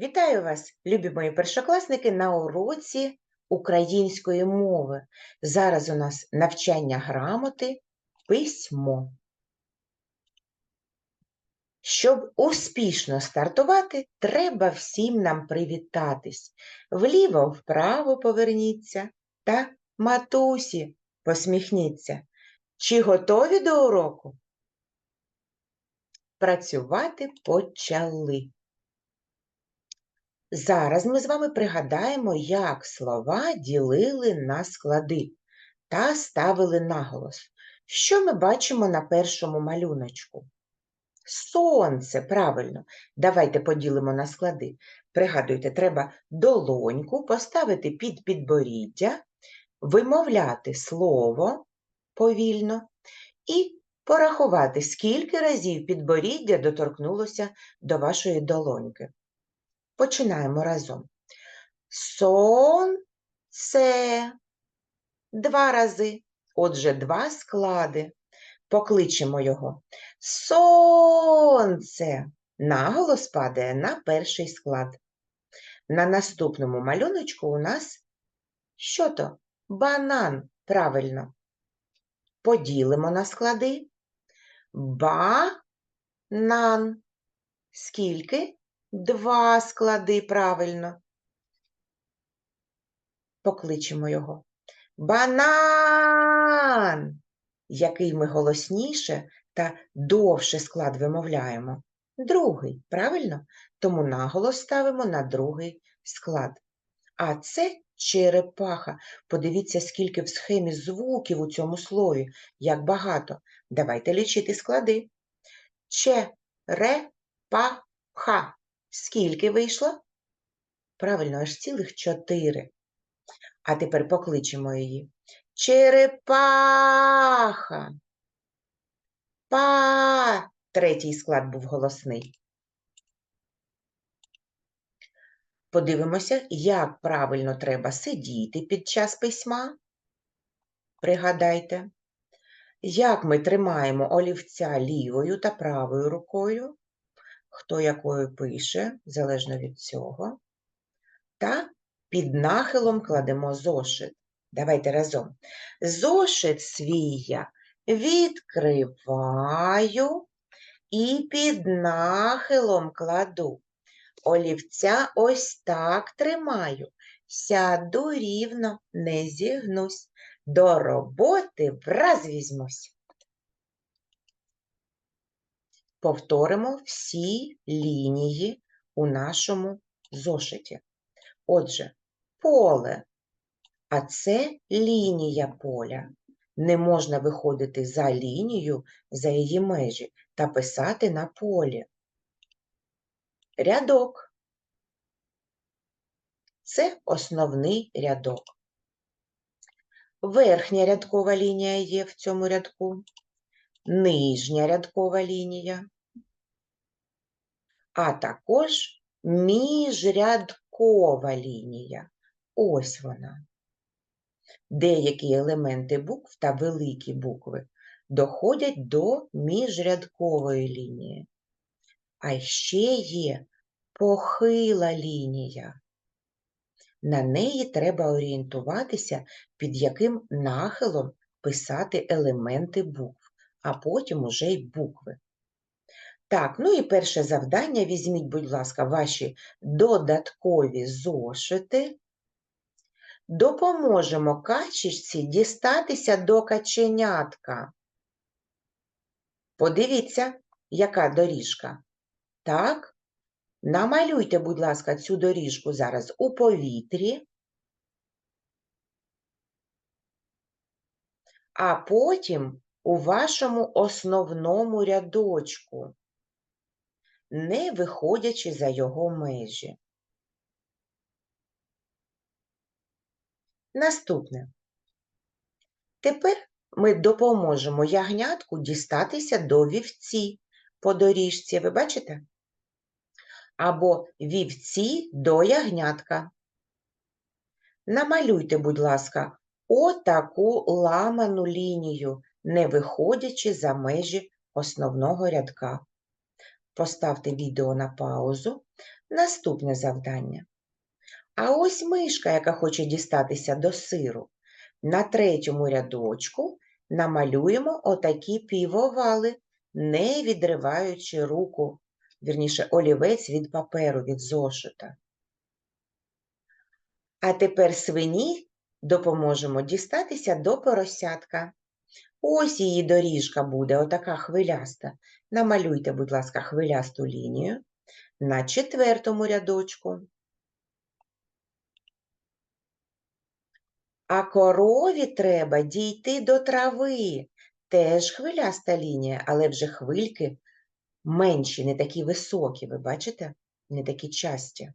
Вітаю вас, любі мої першокласники, на уроці української мови. Зараз у нас навчання грамоти письмо. Щоб успішно стартувати, треба всім нам привітатись. Вліво-вправо поверніться та матусі посміхніться. Чи готові до уроку? Працювати почали. Зараз ми з вами пригадаємо, як слова ділили на склади та ставили наголос. Що ми бачимо на першому малюночку? Сонце, правильно. Давайте поділимо на склади. Пригадуйте, треба долоньку поставити під підборіддя, вимовляти слово повільно і порахувати, скільки разів підборіддя доторкнулося до вашої долоньки. Починаємо разом. Сонце. Два рази. Отже, два склади. Покличемо його. Сонце. Наголос падає на перший склад. На наступному малюночку у нас що то? Банан. Правильно. Поділимо на склади. Банан. Скільки? Два склади правильно. Покличемо його. Банан, який ми голосніше та довше склад вимовляємо. Другий, правильно? Тому наголос ставимо на другий склад. А це черепаха. Подивіться, скільки в схемі звуків у цьому слові, як багато. Давайте лічити склади. Черепаха. Скільки вийшло? Правильно, аж цілих чотири. А тепер покличемо її. Черепаха. Па. Третій склад був голосний. Подивимося, як правильно треба сидіти під час письма. Пригадайте, як ми тримаємо олівця лівою та правою рукою хто якою пише, залежно від цього. Та під нахилом кладемо зошит. Давайте разом. Зошит свій я відкриваю і під нахилом кладу. Олівця ось так тримаю. Сяду рівно, не зігнусь. До роботи враз візьмусь. Повторимо всі лінії у нашому зошиті. Отже, поле, а це лінія поля. Не можна виходити за лінію, за її межі та писати на полі. Рядок. Це основний рядок. Верхня рядкова лінія є в цьому рядку нижня рядкова лінія, а також міжрядкова лінія. Ось вона. Деякі елементи букв та великі букви доходять до міжрядкової лінії. А ще є похила лінія. На неї треба орієнтуватися, під яким нахилом писати елементи букв а потім уже й букви. Так, ну і перше завдання. Візьміть, будь ласка, ваші додаткові зошити. Допоможемо качечці дістатися до каченятка. Подивіться, яка доріжка. Так, намалюйте, будь ласка, цю доріжку зараз у повітрі. А потім у вашому основному рядочку, не виходячи за його межі. Наступне. Тепер ми допоможемо ягнятку дістатися до вівці по доріжці, ви бачите? Або вівці до ягнятка. Намалюйте, будь ласка, отаку ламану лінію не виходячи за межі основного рядка. Поставте відео на паузу. Наступне завдання. А ось мишка, яка хоче дістатися до сиру. На третьому рядочку намалюємо отакі півовали, не відриваючи руку, вірніше, олівець від паперу, від зошита. А тепер свині допоможемо дістатися до поросятка. Ось її доріжка буде, отака хвиляста. Намалюйте, будь ласка, хвилясту лінію на четвертому рядочку. А корові треба дійти до трави. Теж хвиляста лінія, але вже хвильки менші, не такі високі, ви бачите? Не такі часті.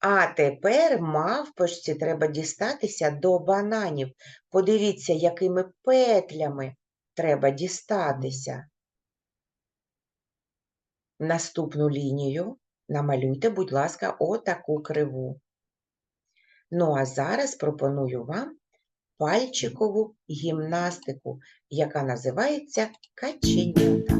А тепер мавпочці треба дістатися до бананів. Подивіться, якими петлями треба дістатися. Наступну лінію намалюйте, будь ласка, отаку криву. Ну а зараз пропоную вам пальчикову гімнастику, яка називається каченята.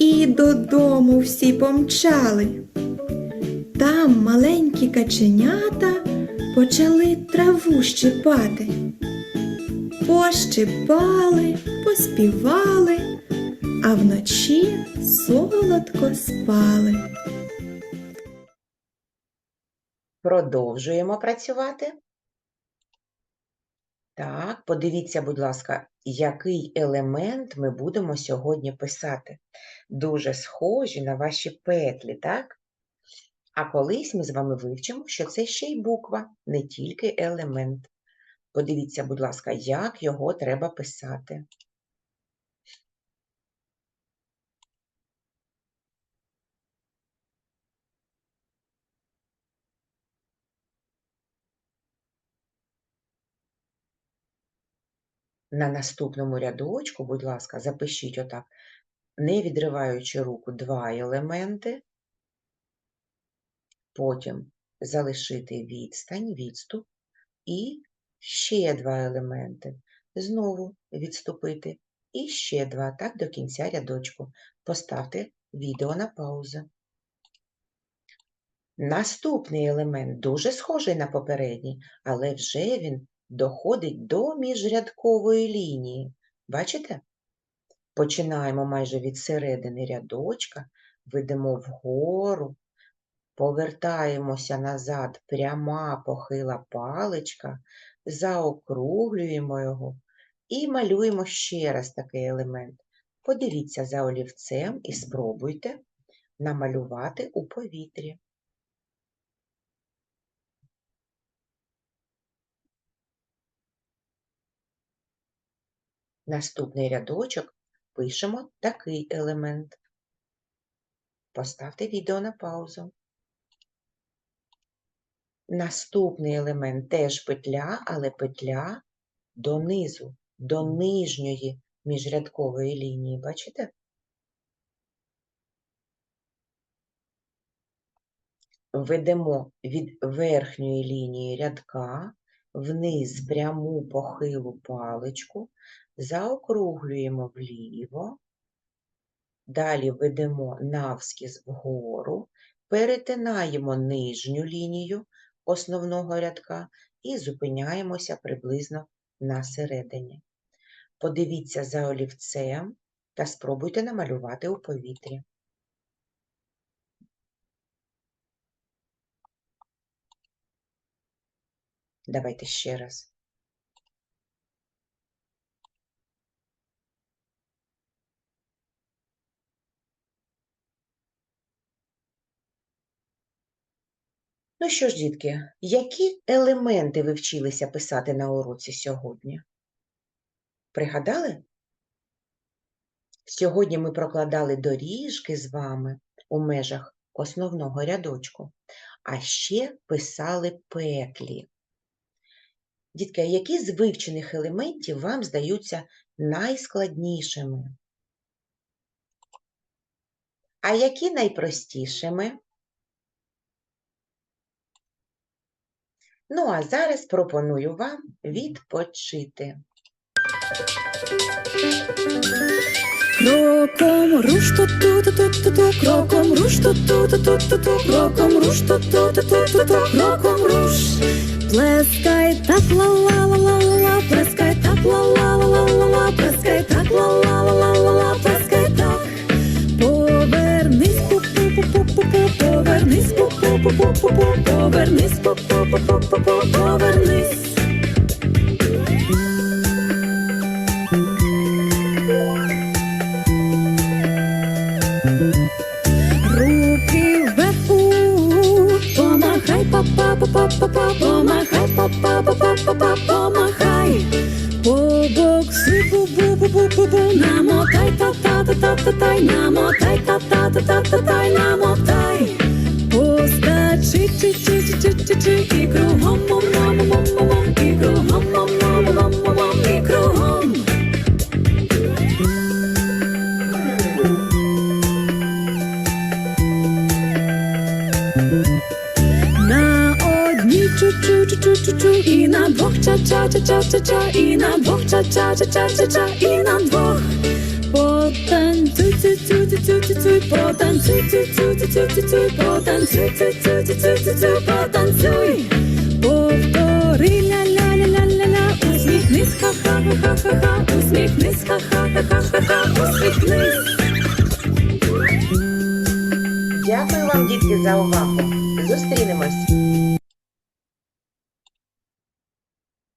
і додому всі помчали. Там маленькі каченята почали траву щипати. Пощипали, поспівали, а вночі солодко спали. Продовжуємо працювати. Так, подивіться, будь ласка, який елемент ми будемо сьогодні писати. Дуже схожі на ваші петлі, так? А колись ми з вами вивчимо, що це ще й буква, не тільки елемент. Подивіться, будь ласка, як його треба писати. На наступному рядочку, будь ласка, запишіть отак, не відриваючи руку, два елементи, потім залишити відстань, відступ і ще два елементи. Знову відступити і ще два, так до кінця рядочку. Поставте відео на паузу. Наступний елемент дуже схожий на попередній, але вже він доходить до міжрядкової лінії. Бачите? Починаємо майже від середини рядочка, ведемо вгору, повертаємося назад, пряма похила паличка, заокруглюємо його і малюємо ще раз такий елемент. Подивіться за олівцем і спробуйте намалювати у повітрі. Наступний рядочок пишемо такий елемент. Поставте відео на паузу. Наступний елемент теж петля, але петля донизу, до нижньої міжрядкової лінії. Бачите? Введемо від верхньої лінії рядка вниз пряму похилу паличку, заокруглюємо вліво, далі ведемо навскіз вгору, перетинаємо нижню лінію основного рядка і зупиняємося приблизно на середині. Подивіться за олівцем та спробуйте намалювати у повітрі. Давайте ще раз. Ну що ж, дітки, які елементи ви вчилися писати на уроці сьогодні? Пригадали? Сьогодні ми прокладали доріжки з вами у межах основного рядочку, а ще писали петлі. Дітки, які з вивчених елементів вам здаються найскладнішими? А які найпростішими? Ну, а зараз пропоную вам відпочити. Кроком руш ту ту ту ту кроком руш ту ту ту ту кроком руш ту ту ту ту кроком руш. Плескай так ла ла ла ла ла плескай так ла ла ла ла ла ла плескай так ла ла ла ла ла ла плескай так. Повернись пу пу пу пу повернись пу пу повернись пу пу пу пу пу повернись Руки вверху, помахай, па-па, па-па, па-па, помахай, па-па, па-па, па-па. Побокси, бу-бу-бу-бу-бу, намотай, та-та-та-та-та-тай, намотай, та-та-та-та-та-тай, намотай. Поскачи, чи-чи-чи-чи-чи-чи, і кругом, мом-мом-мом-мом-мом, і кругом, мом-мом-мом-мом-мом, і кругом. На одній чу-чу-чу-чу-чу-чу, і на двох ча-ча-ча-ча-ча-ча, і на двох ча-ча-ча-ча-ча-ча, цю цю цю цю потанцюй, цю цю цю цю цю цю потанцюй, цю цю цю цю цю цю потанцюй. Повтори ля-ля-ля-ля-ля-ля, усміхнись, ха-ха-ха-ха-ха, усміхнись, ха-ха-ха-ха-ха, усміхнись. Дякую вам, дітки, за увагу. Зустрінемось